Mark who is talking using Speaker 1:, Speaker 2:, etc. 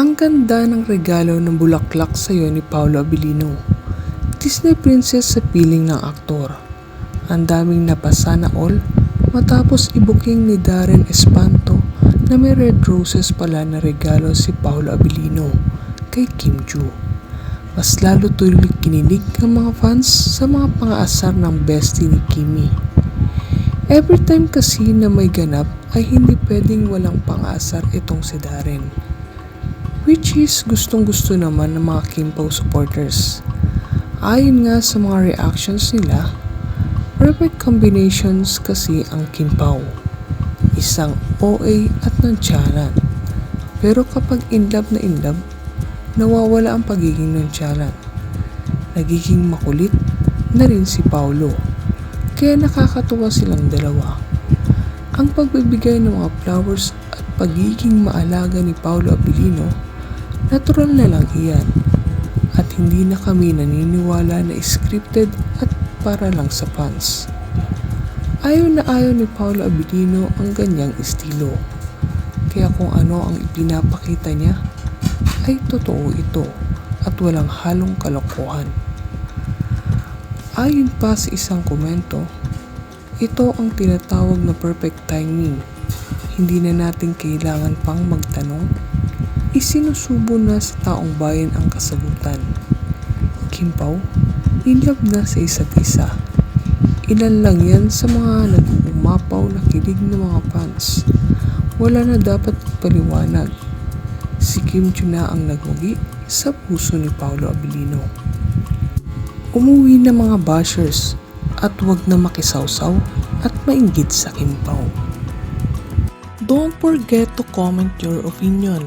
Speaker 1: Ang ganda ng regalo ng bulaklak sa'yo ni Paolo Abilino. Disney princess sa piling ng aktor. Ang daming napasana all matapos ibuking ni Darren Espanto na may red roses pala na regalo si Paolo Abilino kay Kim Joo. Mas lalo tuloy kinilig ng mga fans sa mga pangaasar ng bestie ni Kimi. Every time kasi na may ganap ay hindi pwedeng walang pangasar itong si Darren. Which is gustong gusto naman ng mga Kim Pao supporters. Ayon nga sa mga reactions nila, perfect combinations kasi ang Kim Pao. Isang OA at nonchalant. Pero kapag in love na in love, nawawala ang pagiging nonchalant. Nagiging makulit na rin si Paulo. Kaya nakakatuwa silang dalawa. Ang pagbibigay ng mga flowers at pagiging maalaga ni Paulo Abilino, natural na lang iyan. At hindi na kami naniniwala na scripted at para lang sa fans. Ayaw na ayaw ni Paulo Abilino ang ganyang estilo. Kaya kung ano ang ipinapakita niya, ay totoo ito at walang halong kalokohan. Ayon pa sa isang komento, ito ang tinatawag na perfect timing. Hindi na natin kailangan pang magtanong. Isinusubo na sa taong bayan ang kasagutan. Kimpaw, love na sa isa't isa. Ilan lang yan sa mga nag-umapaw na kilig ng mga fans. Wala na dapat paliwanag. Si Kim Chu na ang nagwagi sa puso ni Paolo Abilino. Umuwi na mga bashers at wag na makisawsaw at mainggit sa Kimpaw. Don't forget to comment your opinion,